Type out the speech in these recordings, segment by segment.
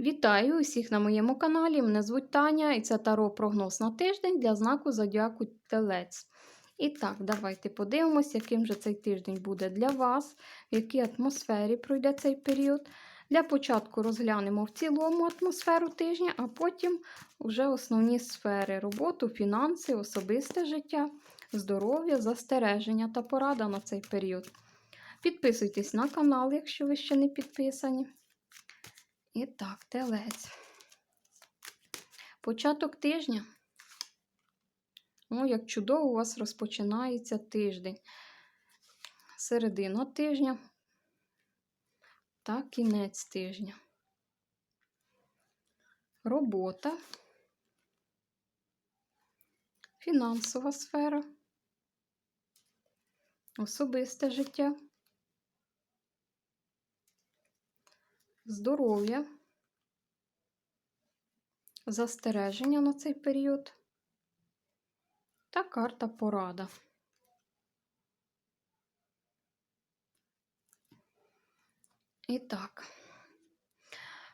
Вітаю усіх на моєму каналі. Мене звуть Таня і це таро прогноз на тиждень для знаку Зодіаку Телець. І так, давайте подивимося, яким же цей тиждень буде для вас, в якій атмосфері пройде цей період. Для початку розглянемо в цілому атмосферу тижня, а потім вже основні сфери роботу, фінанси, особисте життя, здоров'я, застереження та порада на цей період. Підписуйтесь на канал, якщо ви ще не підписані. І так, телець. Початок тижня. О, як чудово у вас розпочинається тиждень. Середина тижня та кінець тижня. Робота, фінансова сфера, особисте життя. Здоров'я, застереження на цей період та карта порада. І так,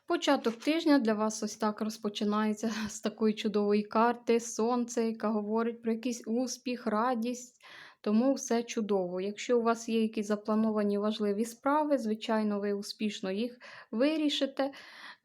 початок тижня для вас ось так розпочинається з такої чудової карти Сонце, яка говорить про якийсь успіх, радість. Тому все чудово. Якщо у вас є якісь заплановані важливі справи, звичайно, ви успішно їх вирішите.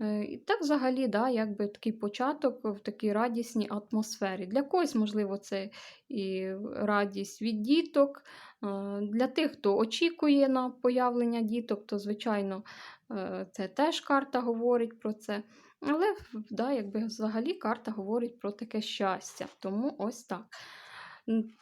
Е, і так, взагалі, да, якби такий початок в такій радісній атмосфері. Для когось, можливо, це і радість від діток. Е, для тих, хто очікує на появлення діток, то, звичайно, е, це теж карта говорить про це. Але да, якби взагалі карта говорить про таке щастя. Тому ось так.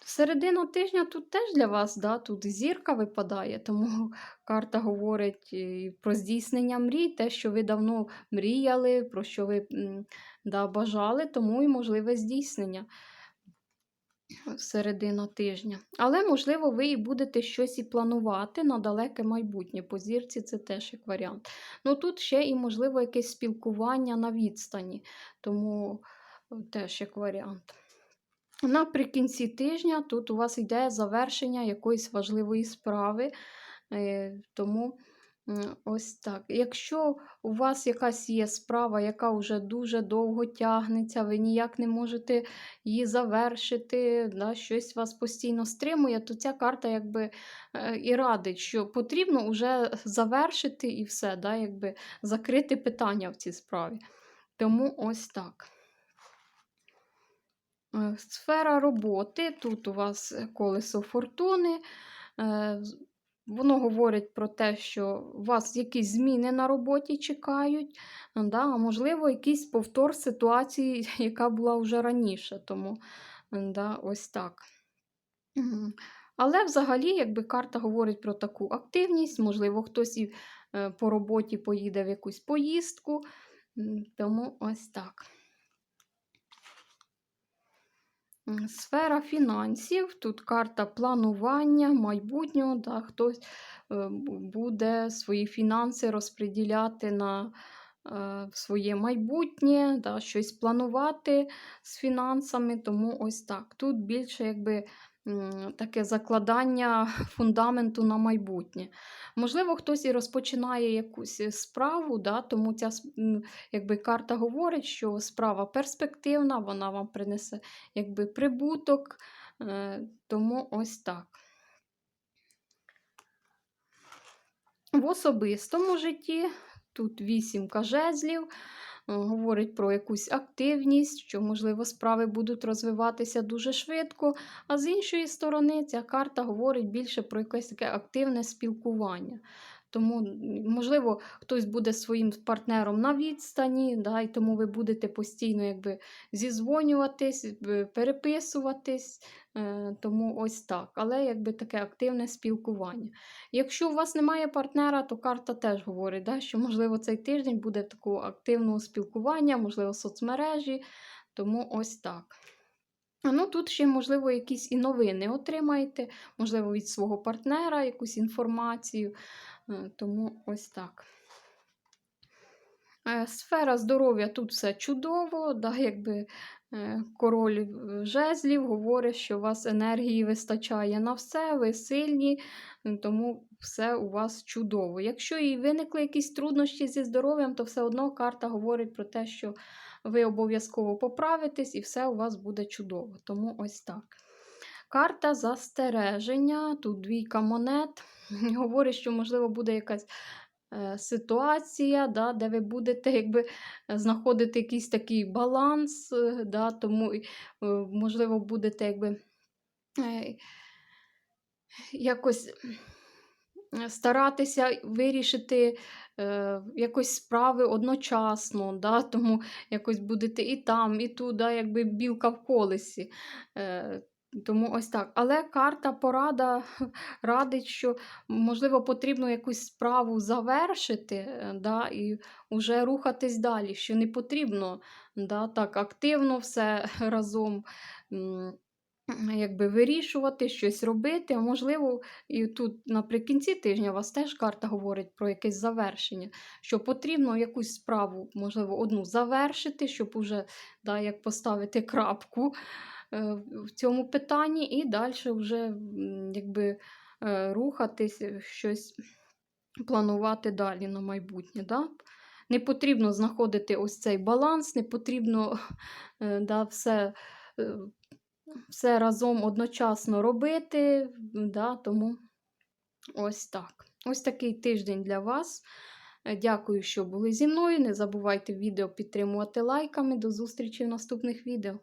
Середина тижня тут теж для вас, да, тут зірка випадає, тому карта говорить про здійснення мрій, те, що ви давно мріяли, про що ви да, бажали, тому і можливе здійснення середина тижня. Але, можливо, ви і будете щось і планувати на далеке майбутнє. По зірці це теж як варіант. Ну тут ще і, можливо, якесь спілкування на відстані, тому теж як варіант. Наприкінці тижня тут у вас йде завершення якоїсь важливої справи. Е, тому ось так. Якщо у вас якась є справа, яка вже дуже довго тягнеться, ви ніяк не можете її завершити, да, щось вас постійно стримує, то ця карта якби е, і радить, що потрібно вже завершити і все, да, якби закрити питання в цій справі. Тому ось так. Е, сфера роботи, тут у вас колесо фортуни. Е, воно говорить про те, що вас якісь зміни на роботі чекають, да, а можливо, якийсь повтор ситуації, яка була вже раніше. Тому да, ось так. Але взагалі, якби карта говорить про таку активність, можливо, хтось і е, по роботі поїде в якусь поїздку. Тому ось так. Сфера фінансів, тут карта планування, майбутнього, да, хтось е, буде свої фінанси розподіляти на е, своє майбутнє, да, щось планувати з фінансами, тому ось так. Тут більше якби таке закладання фундаменту на майбутнє. Можливо, хтось і розпочинає якусь е, справу, да, тому ця якби, карта говорить, що справа перспективна, вона вам принесе якби, прибуток. Е, тому ось так. В особистому житті тут вісімка жезлів. Говорить про якусь активність, що, можливо, справи будуть розвиватися дуже швидко. А з іншої сторони, ця карта говорить більше про якесь таке активне спілкування. Тому, можливо, хтось буде своїм партнером на відстані, да, і тому ви будете постійно якби, зізвонюватись, переписуватись, е, тому ось так. Але якби таке активне спілкування. Якщо у вас немає партнера, то карта теж говорить, да, що, можливо, цей тиждень буде такого активного спілкування, можливо, соцмережі, тому ось так. Ну, Тут ще, можливо, якісь і новини отримаєте, можливо, від свого партнера якусь інформацію. Е, тому ось так. Е, Сфера здоров'я тут все чудово, да, якби е, король жезлів говорить, що у вас енергії вистачає на все, ви сильні, тому все у вас чудово. Якщо і виникли якісь труднощі зі здоров'ям, то все одно карта говорить про те, що ви обов'язково поправитесь і все у вас буде чудово. Тому ось так. Карта застереження, тут двійка монет. Говорить, що, можливо, буде якась е, ситуація, да, де ви будете якби, знаходити якийсь такий баланс, е, да, тому, е, можливо, будете якби, якось старатися вирішити якось справи одночасно, да, тому якось будете і там, і тут, да, якби білка в колесі. Тому ось так. Але карта порада радить, що, можливо, потрібно якусь справу завершити, е, да, і вже рухатись далі, що не потрібно да, так активно все разом. Якби вирішувати, щось робити. А можливо, і тут наприкінці тижня у вас теж карта говорить про якесь завершення, що потрібно якусь справу, можливо, одну завершити, щоб уже да, як поставити крапку в цьому питанні, і далі вже якби, е, рухатись, е, щось планувати далі на майбутнє. Да? Не потрібно знаходити ось цей баланс, не потрібно е, да, все. е, все разом одночасно робити, да, тому ось так. Ось такий тиждень для вас. Е, Дякую, що були зі мною. Не забувайте відео підтримувати лайками. До зустрічі в наступних відео.